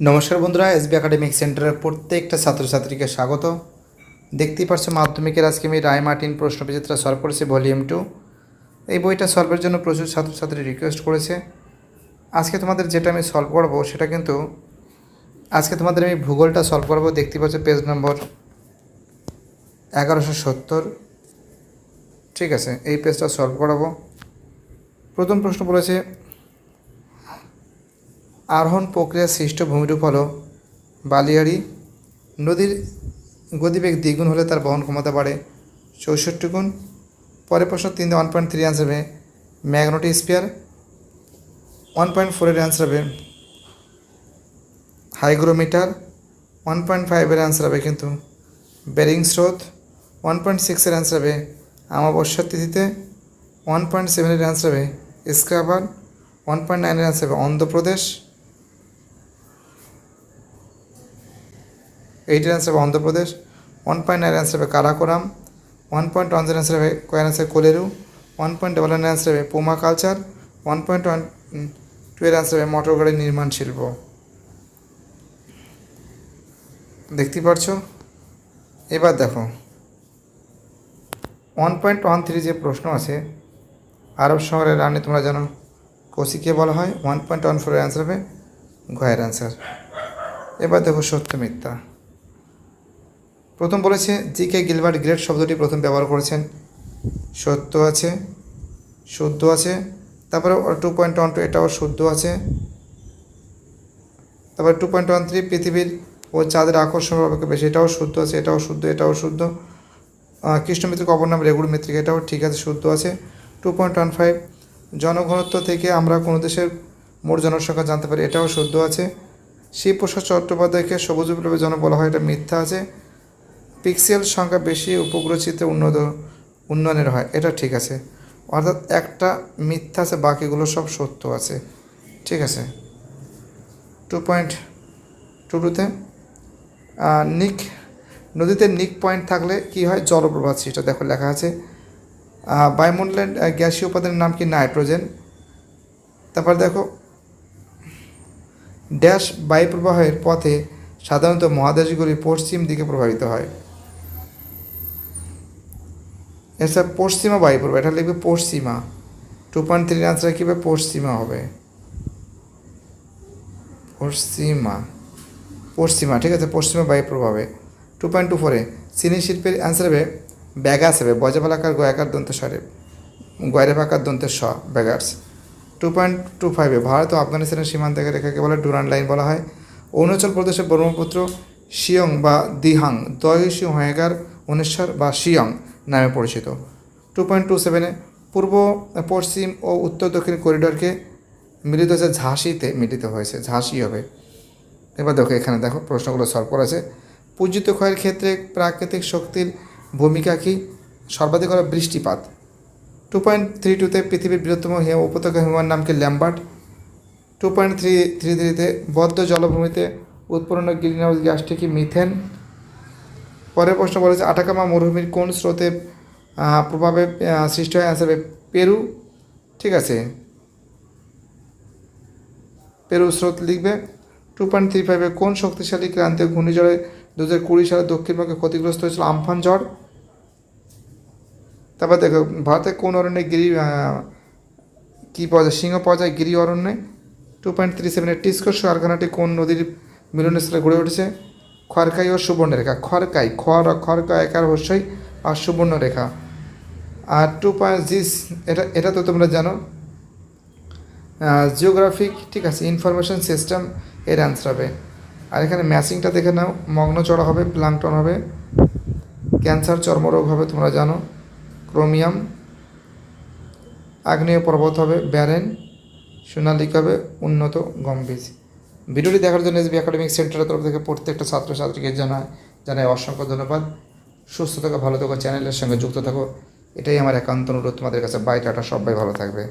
নমস্কার বন্ধুরা, SB academic সেন্টারের প্রত্যেকটা ছাত্রছাত্রীকে স্বাগত। দেখতেই পাচ্ছ মাধ্যমিকের আজকে আমি রায় মার্টিন প্রশ্নবিচিত্রা সলভ করেছি ভলিউম টু এই বইটা সলভের জন্য প্রচুর ছাত্রছাত্রী রিকোয়েস্ট করেছে। আজকে তোমাদের যেটা আমি সলভ করব, সেটা কিন্তু আজকে তোমাদের আমি ভূগোলটা সলভ করব দেখতে পাচ্ছ পেজ নম্বর এগারোশো সত্তর। ঠিক আছে, এই পেজটা সলভ করাবো। প্রথম প্রশ্ন বলেছে আরোহণ প্রক্রিয়া সৃষ্ট ভূমিরূপ হল বালিয়াড়ি। নদীর গতিবেগ দ্বিগুণ হলে তার বহন ক্ষমতা বাড়ে চৌষট্টি গুণ। পরের প্রশ্ন তিন ওয়ান পয়েন্ট থ্রি অ্যান্সার হবে। ম্যাগনেটিক স্পিয়ার ওয়ান পয়েন্ট ফোরের অ্যান্সার হবে। হাইগ্রোমিটার ওয়ান পয়েন্ট ফাইভের অ্যান্সার হবে কিন্তু। বেরিং স্রোত ওয়ান পয়েন্ট সিক্সের অ্যান্সার হবে। আমাবস্যার তিথিতে ওয়ান পয়েন্ট সেভেনের অ্যান্সার হবে। স্ক্রাবার ওয়ান পয়েন্ট নাইনের অ্যান্সার হবে। অন্ধ্রপ্রদেশ এইটের অ্যান্সার হবে Andhra Pradesh one point nine answer হবে Karakoram one point one answer হবে কয়ের answer Kolleru one point double nine answer হবে পোমা culture one point one two এর অ্যান্সার হবে মোটর গাড়ির নির্মাণ শিল্প দেখতে পারছ এবার দেখো ওয়ান পয়েন্ট ওয়ান থ্রি যে প্রশ্ন আছে আরব শহরের রানী তোমরা জানো কোশিকে বলা হয় ওয়ান পয়েন্ট ওয়ান ফোরের অ্যান্সার হবে ঘয়ের অ্যান্সার এবার দেখো সত্য মিথ্যা প্রথম বলেছে জি কে গিলবার্ট গ্রেট শব্দটি প্রথম ব্যবহার করেছেন। সত্য আছে শুদ্ধ আছে। তারপরে টু পয়েন্ট ওয়ান টু এটাও শুদ্ধ আছে। তারপরে টু পয়েন্ট ওয়ান থ্রি পৃথিবীর ও চাঁদের আকর্ষণ অপেক্ষা বেশি এটাও শুদ্ধ আছে এটাও শুদ্ধ এটাও শুদ্ধ আহ, কৃষ্ণমিত্রিক অপর নাম রেগুড় মিত্রিক এটাও ঠিক আছে শুদ্ধ আছে। টু পয়েন্ট ওয়ান ফাইভ জনঘনত্ব থেকে আমরা কোনো দেশের মোট জনসংখ্যা জানতে পারি এটাও শুদ্ধ আছে। শিবপ্রসাদ চট্টোপাধ্যায়কে সবুজ বিপ্লবের জন্য বলা হয় এটা মিথ্যা আছে। পিক্সেল সংখ্যা বেশি উপগ্রহ চিত্রে উন্নত, উন্নয়নের হয়, এটা ঠিক আছে। অর্থাৎ একটা মিথ্যা আছে, বাকিগুলো সব সত্য আছে। ঠিক আছে। টু পয়েন্ট, টু টুতে নিক, নদীতে নিক পয়েন্ট থাকলে কি হয়? জলপ্রপাত সেটা দেখো লেখা আছে। বায়ুমণ্ডলের গ্যাসীয় উপাদানের নাম কি? নাইট্রোজেন। তারপর দেখো, ড্যাশ বায়ুপ্রবাহের পথে সাধারণত মহাদেশগুলি পশ্চিম দিকে প্রবাহিত হয়। এছাড়া পশ্চিমা বায়ুপ্রবাহ এটা লিখবে পশ্চিমা। টু পয়েন্ট থ্রি আনসার কী হবে পশ্চিমা হবে? পশ্চিমা। পশ্চিমা, ঠিক আছে, পশ্চিমা বায়ু প্রভাবে টু পয়েন্ট টু ফোরে চিনি শিল্পের অ্যান্সার হবে ব্যাগাস হবে বজফলাকার গয়াকার দন্ত স্বরে, গয়রে ফাঁকার দন্তের স ব্যাগার্স টু পয়েন্ট টু ফাইভে ভারত ও আফগানিস্তানের সীমান্তের রেখাকে বলে ডুরান লাইন বলা হয়। অরুণাচল প্রদেশের ব্রহ্মপুত্র শিয়ং বা দিহাং দয়সী হয়েগার, উনেশ্বর বা শিয়ং। নামে পরিচিত। টু পয়েন্ট টু সেভেনে পূর্ব, পশ্চিম ও উত্তর দক্ষিণ করিডোরকে মিলিত হয়েছে ঝাঁসিতে মিলিত হয়েছে। ঝাঁসি হবে। এবার দেখো এখানে দেখো প্রশ্নগুলো সলভ করা আছে পূজিত ক্ষয়ের ক্ষেত্রে প্রাকৃতিক শক্তির ভূমিকা কি? সর্বাধিক হলো বৃষ্টিপাত। টু পয়েন্ট থ্রি টুতে পৃথিবীর বৃহত্তম হিম উপত্যকা হিমার নাম কি? Lambert. Two point three three থ্রিতে বদ্ধ জলভূমিতে উৎপন্ন গ্রিন হাউস গ্যাসটি কি? মিথেন। পরের প্রশ্ন বলেছে, আটাকামা মরুভূমির কোন স্রোতে প্রভাবে সৃষ্টি হয়? আসবে পেরু। ঠিক আছে। পেরু স্রোত লিখবে টু পয়েন্ট থ্রি ফাইভে কোন শক্তিশালী ক্রান্তীয় ঘূর্ণিঝড়ে দু হাজার কুড়ি সালে দক্ষিণবঙ্গে ক্ষতিগ্রস্ত হয়েছিল আমফান ঝড়? তারপর দেখো, ভারতে কোন অরণ্যে গিরি কী পাওয়া যায়? সিংহ পাওয়া যায় গিরি অরণ্যে। টু পয়েন্ট থ্রি সেভেনে টিস্কোস কারখানাটি কোন নদীর মিলনের মিলনস্থলে গড়ে উঠেছে? খড়কাই ও সুবর্ণরেখা খড়কাই খড় খড়কাই একার হস্যই আর সুবর্ণরেখা আর টু পয়েন্ট জিস এটা এটা তো তোমরা জানো। জিওগ্রাফিক ঠিক আছে ইনফরমেশন সিস্টেম এর অ্যান্সার হবে। আর এখানে ম্যাচিংটা দেখে নাও। মগ্ন চড়া হবে প্লাংটন হবে। ক্যান্সার চর্মরোগ হবে, তোমরা জানো। ক্রোমিয়াম আগ্নেয় পর্বত হবে ব্যারেন সোনালিক হবে, উন্নত গম্ভীর ভিডিওটি দেখার জন্য এসবি একাডেমিক সেন্টারের তরফ থেকে প্রত্যেকটা ছাত্র ছাত্রীকে জানায় জানাই অসংখ্য ধন্যবাদ। সুস্থ থাকো, ভালো থাকো, চ্যানেলের সঙ্গে যুক্ত থাকো। এটাই আমার একান্ত অনুরোধ তোমাদের কাছে। বাই টাটা সবাই ভালো থাকবে।